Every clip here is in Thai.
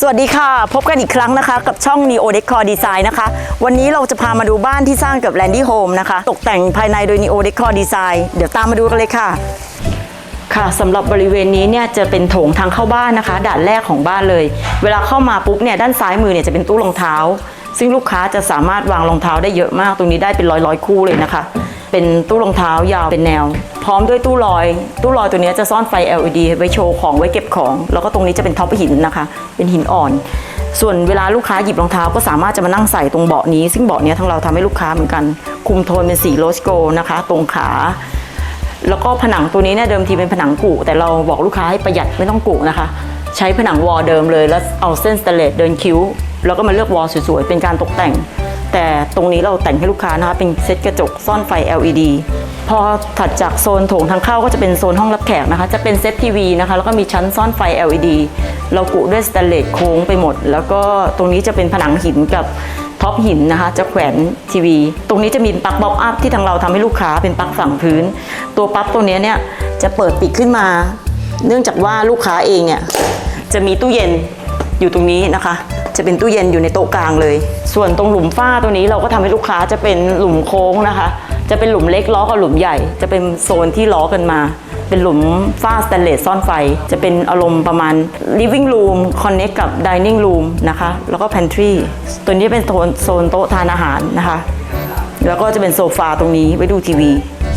สวัสดีค่ะ พบกันอีกครั้งนะคะ กับช่อง Neo Decor Design นะคะ วันนี้เราจะพามาดูบ้านที่สร้างกับ Landy Home นะคะ ตกแต่งภายในโดย Neo Decor Design เดี๋ยวตามมาดูกันเลยค่ะ ค่ะสำหรับบริเวณนี้เนี่ยจะเป็นโถงทางเข้าบ้านนะคะ ด่านแรกของบ้านเลย เวลาเข้ามาปุ๊บเนี่ยด้านซ้ายมือเนี่ยจะเป็นตู้รองเท้า ซึ่งลูกค้าจะสามารถวางรองเท้าได้เยอะมาก ตรงนี้ได้เป็นร้อยร้อยๆคู่เลยนะคะ เป็นตู้รองเท้ายาวเป็นแนว พร้อมด้วยตู้ลอย ตู้ลอยตัวนี้จะซ่อนไฟ LED ไว้โชว์ของไว้เก็บของ แล้วก็ตรงนี้จะเป็นท็อปหินนะคะ เป็นหินอ่อน ส่วนเวลาลูกค้าหยิบรองเท้าก็สามารถจะมานั่งใส่ตรงเบาะนี้ ซึ่งเบาะนี้ยทางเราทำให้ลูกค้าเหมือนกัน คุมโทนเป็นสีโรสโกนะคะ ตรงขาแล้วก็ผนังตัวนี้เนี่ยเดิมทีเป็นผนังกุแต่เราบอกลูกค้าให้ประหยัดไม่ต้องกุนะคะ ใช้ผนังวอลเดิมเลยแล้วเอาเส้นสเตเลสเดินคิ้ว แล้วก็มาเลือกวอลสวยๆเป็นการตกแต่ง แต่ตรงนี้เราแต่งให้ลูกค้านะคะเป็นเซตกระจกซ่อนไฟ LED พอถัดจากโซนโถงทางเข้าก็จะเป็นโซนห้องรับแขกนะคะ จะเป็นเซตทีวีนะคะ แล้วก็มีชั้นซ่อนไฟ LED เรากุด้วยสแตนเลสโค้งไปหมด แล้วก็ตรงนี้จะเป็นผนังหินกับท็อปหินนะคะ จะแขวนทีวี ตรงนี้จะมีปลั๊กบ๊อบอัพที่ทางเราทำให้ลูกค้าเป็นปลั๊กฝั่งพื้น ตัวปลั๊กตัวเนี้ยเนี่ยจะเปิดปิดขึ้นมา เนื่องจากว่าลูกค้าเองเนี่ยจะมีตู้เย็นอยู่ตรงนี้นะคะ จะเป็นตู้เย็นอยู่ในโต๊ะกลางเลย ส่วนตรงหลุมฝ้าตัวนี้เราก็ทำให้ลูกค้าจะเป็นหลุมโค้งนะคะ จะเป็นหลุมเล็กล้อกับหลุมใหญ่ จะเป็นโซนที่ล้อกันมา เป็นหลุมฝ้าสแตนเลสซ่อนไฟ จะเป็นอารมณ์ประมาณ living room connect กับ dining room นะคะ แล้วก็ pantry ตัวนี้เป็นโซนโต๊ะทานอาหารนะคะ แล้วก็จะเป็นโซฟาตรงนี้ไว้ดูทีวี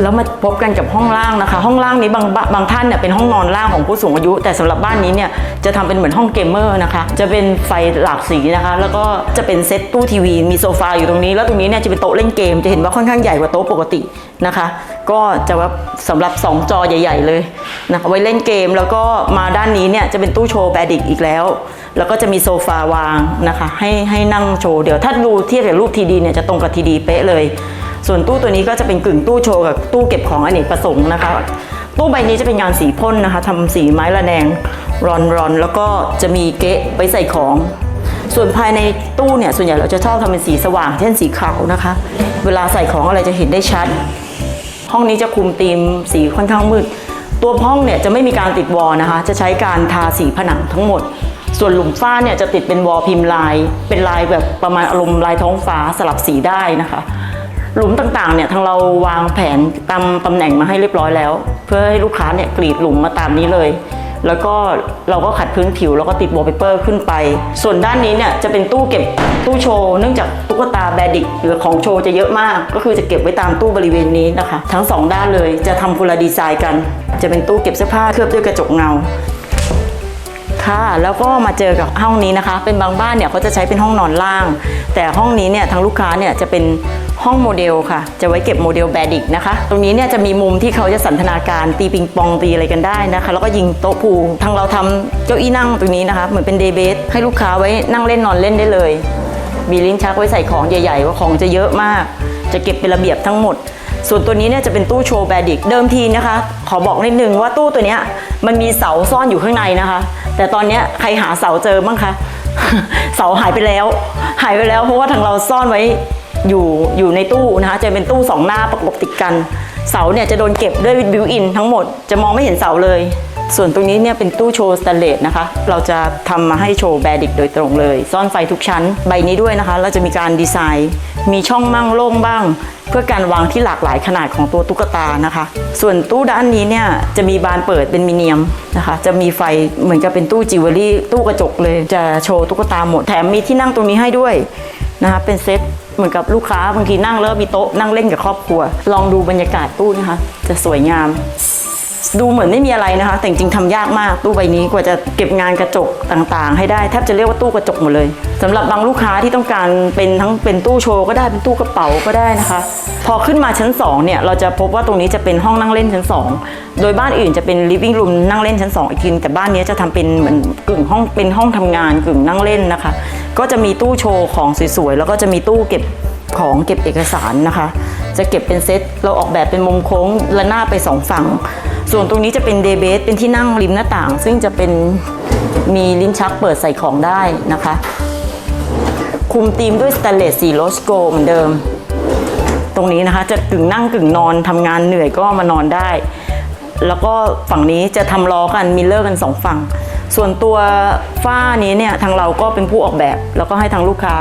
แล้วมาพบกันกับห้องล่างนะคะ ห้องล่างนี้บางบางท่านเนี่ยเป็นห้องนอนล่างของผู้สูงอายุ แต่สำหรับบ้านนี้เนี่ยจะทำเป็นเหมือนห้องเกมเมอร์นะคะ จะเป็นไฟหลากสีนะคะ แล้วก็จะเป็นเซตตู้ทีวี มีโซฟาอยู่ตรงนี้ แล้วตรงนี้เนี่ยจะเป็นโต๊ะเล่นเกม จะเห็นว่าค่อนข้างใหญ่กว่าโต๊ะปกตินะคะ ก็จะว่าสำหรับ 2 จอใหญ่ ๆ เลยนะคะไว้เล่นเกมแล้วก็มาด้านนี้เนี่ยจะเป็นตู้โชว์แบดิกอีกแล้ว แล้วก็จะมีโซฟาวางนะคะ ให้ให้นั่งโชว์เดี๋ยวถ้าดูเทียบกับรูปทีดีเนี่ยจะตรงกับทีดีเป๊ะเลย ส่วนตู้ตัวนี้ก็จะเป็นกึ่งตู้โชว์กับตู้เก็บของอเนกประสงค์นะคะ ตู้ใบนี้จะเป็นงานสีพ่นนะคะทำสีไม้ระแนงรอนรอนแล้วก็จะมีเก๊ะไว้ใส่ของ ส่วนภายในตู้เนี่ยส่วนใหญ่เราจะชอบทำเป็นสีสว่าง เช่นสีขาวนะคะ เวลาใส่ของอะไรจะเห็นได้ชัด ห้องนี้จะคุมธีมสีค่อนข้างมืด ตัวห้องเนี่ยจะไม่มีการติดวอลนะคะ จะใช้การทาสีผนังทั้งหมดส่วนหลุมฝ้าเนี่ยจะติดเป็นวอลพิมพ์ลาย เป็นลายแบบประมาณอารมณ์ลายท้องฟ้าสลับสีได้นะคะ หลุมต่างๆเนี่ยทางเราวางแผนตามตำแหน่งมาให้เรียบร้อยแล้ว เพื่อให้ลูกค้าเนี่ยกรีดหลุมมาตามนี้เลย แล้วก็เราก็ขัดพื้นผิวแล้วก็ติดวอลเปเปอร์ขึ้นไป ส่วนด้านนี้เนี่ยจะเป็นตู้เก็บตู้โชว์เนื่องจากตุ๊กตาแบดิกหรือของโชว์จะเยอะมาก ก็คือจะเก็บไว้ตามตู้บริเวณนี้นะคะ ทั้งสองด้านเลยจะทำคนละดีไซน์กัน จะเป็นตู้เก็บเสื้อผ้าเคลือบด้วยกระจกเงาค่ะแล้วก็มาเจอกับห้องนี้นะคะ เป็นบางบ้านเนี่ยเขาจะใช้เป็นห้องนอนล่าง แต่ห้องนี้เนี่ยทางลูกค้าเนี่ยจะเป็น ห้องโมเดลค่ะ จะไว้เก็บโมเดลแบดิกนะคะ ตรงนี้เนี่ยจะมีมุมที่เขาจะสันทนาการตีปิงปองตีอะไรกันได้นะคะ แล้วก็ยิงโต๊ะพูทางเราทำเก้าอี้นั่งตรงนี้นะคะ เหมือนเป็นเดย์เบสให้ลูกค้าไว้นั่งเล่นนอนเล่นได้เลยมีลิ้นชักไว้ใส่ของใหญ่ๆ ว่าของจะเยอะมาก จะเก็บเป็นระเบียบทั้งหมด ส่วนตัวนี้เนี่ยจะเป็นตู้โชว์แบดิก เดิมทีนะคะ ขอบอกนิดนึงว่าตู้ตัวเนี้ยมันมีเสาซ่อนอยู่ข้างในนะคะ แต่ตอนเนี้ยใครหาเสาเจอบ้างคะ เสาหายไปแล้ว หายไปแล้วเพราะว่าทางเราซ่อนไว้ อยู่อยู่ในตู้นะคะจะเป็นตู้สองหน้าประกบติดกัน เสาเนี่ยจะโดนเก็บด้วยบิวอินทั้งหมดจะมองไม่เห็นเสาเลย ส่วนตรงนี้เนี่ยเป็นตู้โชว์สแตนเลสนะคะ เราจะทำมาให้โชว์แบดิกโดยตรงเลย ซ่อนไฟทุกชั้น ใบนี้ด้วยนะคะ เราจะมีการดีไซน์ มีช่องมั่งโล่งบ้าง เพื่อการวางที่หลากหลายขนาดของตัวตุ๊กตานะคะ ส่วนตู้ด้านนี้เนี่ยจะมีบานเปิดเป็นมิเนียมนะคะ จะมีไฟเหมือนกับเป็นตู้จิวเวลรี่ตู้กระจกเลย จะโชว์ตุ๊กตาหมดแถมมีที่นั่งตรงนี้ให้ด้วย นะคะเป็นเซตเหมือนกับลูกค้าบางทีนั่งแล้วมีโต๊ะนั่งเล่นกับครอบครัว ลองดูบรรยากาศตู้นะคะ จะสวยงาม ดูเหมือนไม่มีอะไรนะคะ แต่จริงทำยากมากตู้ใบนี้กว่าจะเก็บงานกระจกต่างๆ ให้ได้แทบจะเรียกว่าตู้กระจกหมดเลยสำหรับบางลูกค้าที่ต้องการเป็นทั้งเป็นตู้โชว์ก็ได้เป็นตู้กระเป๋าก็ได้นะคะ พอขึ้นมาชั้น2เนี่ยเราจะพบว่าตรงนี้จะเป็นห้องนั่งเล่นชั้น 2 โดยบ้านอื่นจะเป็น living room นั่งเล่นชั้น 2 อีกทีแต่บ้านนี้จะทำเป็นเหมือนกึ่งห้องเป็นห้องทำงานกึ่งนั่งเล่นนะคะ ก็จะมีตู้โชว์ของสวยๆแล้วก็จะมีตู้เก็บของเก็บเอกสารนะคะ จะเก็บเป็นเซตเราออกแบบเป็นมุมโค้งและหน้าไปสองฝั่ง ส่วนตรงนี้จะเป็นเดย์เบสเป็นที่นั่งริมหน้าต่าง ซึ่งจะเป็นมีลิ้นชักเปิดใส่ของได้นะคะ คุมธีมด้วยสแตนเลสสีโลสโกเหมือนเดิม ตรงนี้นะคะ จะกึ่งนั่งกึ่งนอนทำงานเหนื่อยก็มานอนได้ แล้วก็ฝั่งนี้จะทำล้อกันมิลเลอร์กันสองฝั่ง ส่วนตัวฝ้านี้เนี่ยทางเราก็เป็นผู้ออกแบบ แล้วก็ให้ทางลูกค้า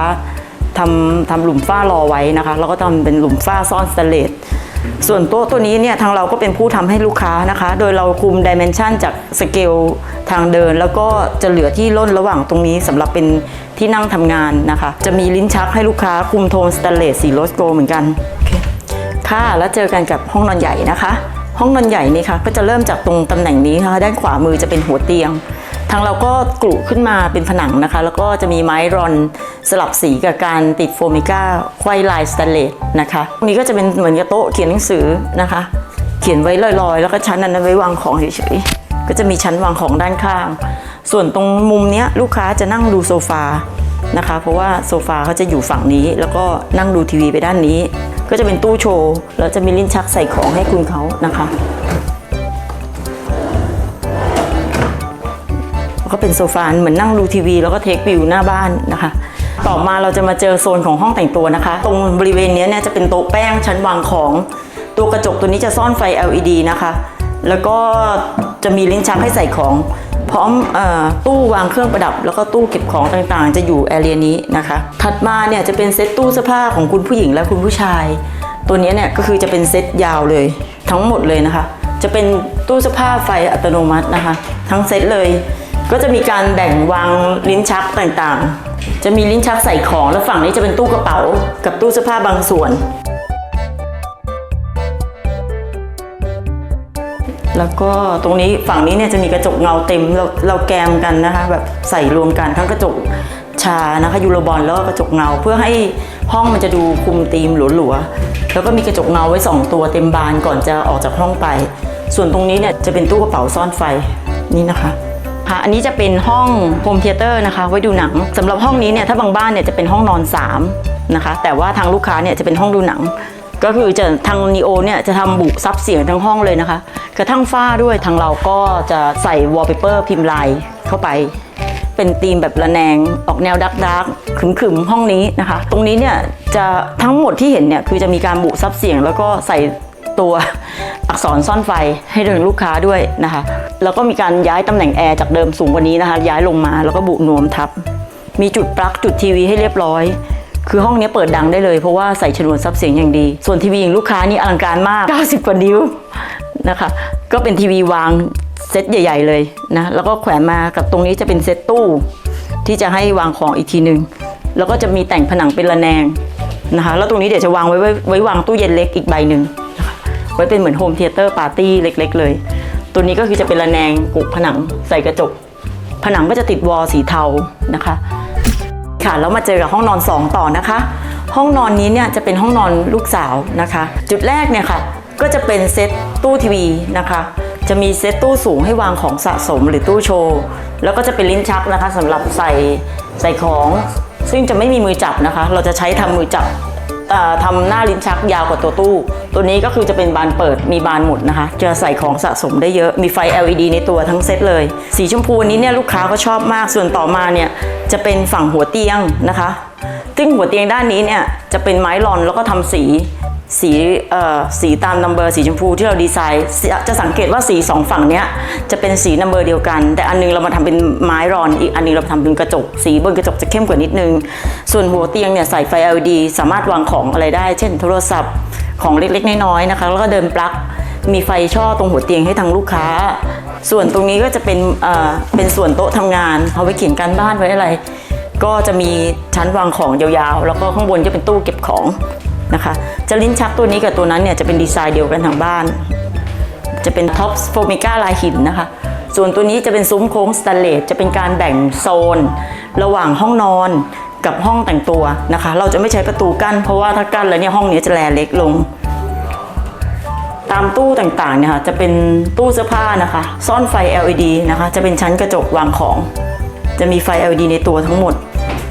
ทำทำหลุมฝ้ารอไว้นะคะแล้วก็ทำเป็นหลุมฝ้าซ่อนสเตเลสส่วนโต๊ะตัวนี้เนี่ยทางเราก็เป็นผู้ทำให้ลูกค้านะคะ โดยเราคุมดิเมนชันจากสเกลทางเดิน แล้วก็จะเหลือที่ล่นระหว่างตรงนี้สำหรับเป็นที่นั่งทำงานนะคะ จะมีลิ้นชักให้ลูกค้าคุมโทนสเตนเลสสีโรสโกลเหมือนกัน ค่ะ แล้วเจอกันกับห้องนอนใหญ่นะคะ ห้องนอนใหญ่นี่ค่ะ ก็จะเริ่มจากตรงตำแหน่งนี้ค่ะ ด้านขวามือจะเป็นหัวเตียง ทางเราก็กลุขึ้นมาเป็นผนังนะคะ แล้วก็จะมีไม้รอนสลับสีกับการติดโฟมิก้าไขว้ลายสแตนเลสนะคะตรงนี้ก็จะเป็นเหมือนกับโต๊ะเขียนหนังสือนะคะ เขียนไว้ลอยๆ แล้วก็ชั้นนั้นไว้วางของเฉยๆ ก็จะมีชั้นวางของด้านข้าง ส่วนตรงมุมนี้ลูกค้าจะนั่งดูโซฟานะคะ เพราะว่าโซฟาเขาจะอยู่ฝั่งนี้ แล้วก็นั่งดูทีวีไปด้านนี้ ก็จะเป็นตู้โชว์แล้วจะมีลิ้นชักใส่ของให้คุณเขานะคะก็เป็นโซฟาเหมือนนั่งดูทีวี แล้วก็เทควิวหน้าบ้านนะคะ ต่อมาเราจะมาเจอโซนของห้องแต่งตัวนะคะ ตรงบริเวณนี้เนี่ยจะเป็นโต๊ะแป้งชั้นวางของ ตัวกระจกตัวนี้จะซ่อนไฟ LED นะคะ แล้วก็จะมีลิ้นชักให้ใส่ของ พร้อมอตู้วางเครื่องประดับ แล้วก็ตู้เก็บของต่างๆ จะอยู่แอเรียนี้นะคะ ถัดมาเนี่ยจะเป็นเซตตู้เสื้อผ้าของคุณผู้หญิงและคุณผู้ชาย ตัวนี้เนี่ยก็คือจะเป็นเซตยาวเลยทั้งหมดเลยนะคะ จะเป็นตู้เสื้อผ้าไฟอัตโนมัตินะคะ ทั้งเซตเลย ก็จะมีการแบ่งวางลิ้นชักต่างๆ จะมีลิ้นชักใส่ของ แล้วฝั่งนี้จะเป็นตู้กระเป๋า กับตู้เสื้อผ้าบางส่วน แล้วก็ตรงนี้ฝั่งนี้เนี่ยจะมีกระจกเงาเต็มเราเราแกมกันนะคะแบบใส่รวมกันทั้งกระจกชานะคะยูโรบอลแล้วก็กระจกเงา เพื่อให้ห้องมันจะดูคุมธีมหลัวๆแล้วก็มีกระจกเงาไว้ 2 ตัวเต็มบานก่อนจะออกจากห้องไป ส่วนตรงนี้เนี่ยจะเป็นตู้กระเป๋าซ่อนไฟนี่นะคะค่ะอันนี้จะเป็นห้องโฮมเทเตอร์นะคะ ไว้ดูหนังสำหรับห้องนี้เนี่ยถ้าบางบ้านเนี่ยจะเป็นห้องนอน3นะคะแต่ว่าทางลูกค้าเนี่ยจะเป็นห้องดูหนัง ก็คือจะทางนีโอเนี่ยจะทำบุซับเสียงทั้งห้องเลยนะคะกระทั่งฝ้าด้วยทางเราก็จะใส่วอลเปเปอร์พิมพ์ลายเข้าไป เป็นธีมแบบระแนงออกแนวดักดักขึมขึมห้องนี้นะคะ ตรงนี้เนี่ยจะทั้งหมดที่เห็นเนี่ยคือจะมีการบุซับเสียงแล้วก็ใส่ตัวอักษรซ่อนไฟให้ถึงลูกค้าด้วยนะคะ แล้วก็มีการย้ายตำแหน่งแอร์จากเดิมสูงกว่านี้นะคะ ย้ายลงมาแล้วก็บุนวมทับ มีจุดปลั๊กจุดทีวีให้เรียบร้อย คือห้องนี้เปิดดังได้เลยเพราะว่าใส่ชนวนซับเสียงอย่างดี ส่วนทีวีของลูกค้านี่อลังการมาก 90 กว่านิ้วนะคะ ก็เป็นทีวีวางเซตใหญ่ ๆ เลยนะ แล้วก็แขวนมากับตรงนี้จะเป็นเซตตู้ ที่จะให้วางของอีกทีหนึ่งแล้วก็จะมีแต่งผนังเป็นระแนงนะคะ แล้วตรงนี้เดี๋ยวจะวางไว้ไว้ไว้วางตู้เย็นเล็กอีกใบหนึ่งนะคะไว้เป็นเหมือนโฮมเทเตอร์ปาร์ตี้เล็ก ๆ เลย ตัวนี้ก็คือจะเป็นระแนงกุผนังใส่กระจก ผนังก็จะติดวอลสีเทานะคะ ค่ะแล้วมาเจอกับห้องนอน 2 ต่อนะคะ ห้องนอนนี้เนี่ยจะเป็นห้องนอนลูกสาวนะคะ จุดแรกเนี่ยค่ะ ก็จะเป็นเซตตู้ทีวีนะคะ จะมีเซตตู้สูงให้วางของสะสมหรือตู้โชว์ แล้วก็จะเป็นลิ้นชักนะคะสำหรับใส่ใส่ของ ซึ่งจะไม่มีมือจับนะคะ เราจะใช้ทำมือจับ ทำหน้าลิ้นชักยาวกว่าตัวตู้ ตัวนี้ก็คือจะเป็นบานเปิดมีบานหมุดนะคะ จะใส่ของสะสมได้เยอะมีไฟ LED ในตัวทั้งเซตเลย สีชมพูนี้เนี่ยลูกค้าก็ชอบมากส่วนต่อมาเนี่ยจะเป็นฝั่งหัวเตียงนะคะซึ่งหัวเตียงด้านนี้เนี่ยจะเป็นไม้ลอนแล้วก็ทำสี สีเอ่อสีตามนัมเบอร์สีชมพูที่เราดีไซน์ จะสังเกตว่าสีสองฝั่งเนี้ยจะเป็นสีนัมเบอร์เดียวกัน แต่อันนึงเรามาทำเป็นไม้รอนอีกอันนึงเราทำเป็นกระจก สีบนกระจกจะเข้มกว่านิดนึง ส่วนหัวเตียงเนี่ยใส่ไฟ LED สามารถวางของอะไรได้ เช่น โทรศัพท์ของเล็กๆน้อยๆนะคะแล้วก็เดินปลั๊กมีไฟช่อตรงหัวเตียงให้ทางลูกค้า ส่วนตรงนี้ก็จะเป็นเอ่อเป็นส่วนโต๊ะทำงานเอาไว้เขียนการบ้านไว้อะไร ก็จะมีชั้นวางของยาวๆ แล้วก็ข้างบนจะเป็นตู้เก็บของ นะคะจะลิ้นชักตัวนี้กับตัวนั้นเนี่ยจะเป็นดีไซน์เดียวกันทางบ้าน จะเป็นท็อปโฟมิก้าลายหินนะคะส่วนตัวนี้จะเป็นซุ้มโค้งสแตนเลสจะเป็นการแบ่งโซน ระหว่างห้องนอนกับห้องแต่งตัวนะคะ เราจะไม่ใช้ประตูกั้น เพราะว่าถ้ากั้นแล้วเนี่ยห้องนี้จะแลเล็กลง ตามตู้ต่างๆเนี่ยค่ะจะเป็นตู้เสื้อผ้านะคะ ซ่อนไฟ LED นะคะ จะเป็นชั้นกระจกวางของ จะมีไฟ LED ในตัวทั้งหมด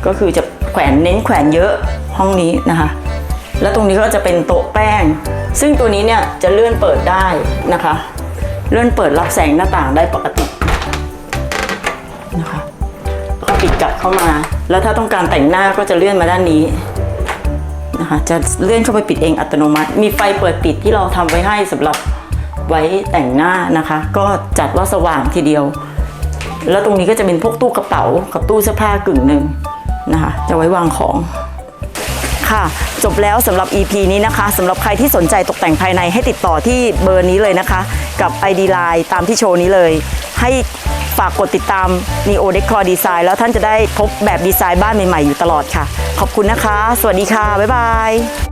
ก็คือจะแขวนเน้นแขวนเยอะห้องนี้นะคะ แล้วตรงนี้ก็จะเป็นโต๊ะแป้ง ซึ่งตัวนี้เนี่ยจะเลื่อนเปิดได้นะคะ เลื่อนเปิดรับแสงหน้าต่างได้ปกตินะคะก็ปิดกลับเข้ามา แล้วถ้าต้องการแต่งหน้าก็จะเลื่อนมาด้านนี้นะคะจะเลื่อนเข้าไปปิดเองอัตโนมัติ มีไฟเปิดปิดที่เราทำไว้ให้สำหรับไว้แต่งหน้านะคะ ก็จัดว่าสว่างทีเดียว แล้วตรงนี้ก็จะเป็นพวกตู้กระเป๋ากับตู้เสื้อผ้ากึ่งหนึ่งนะคะ จะไว้วางของ ค่ะ จบแล้วสำหรับ EP นี้นะคะสำหรับใครที่สนใจตกแต่งภายในให้ติดต่อที่เบอร์นี้เลยนะคะ กับ ID Line ตามที่โชว์นี้เลย ให้ฝากกดติดตาม Neo Decor Design แล้วท่านจะได้พบแบบดีไซน์บ้านใหม่ๆอยู่ตลอดค่ะ ขอบคุณนะคะ สวัสดีค่ะ บ๊ายบาย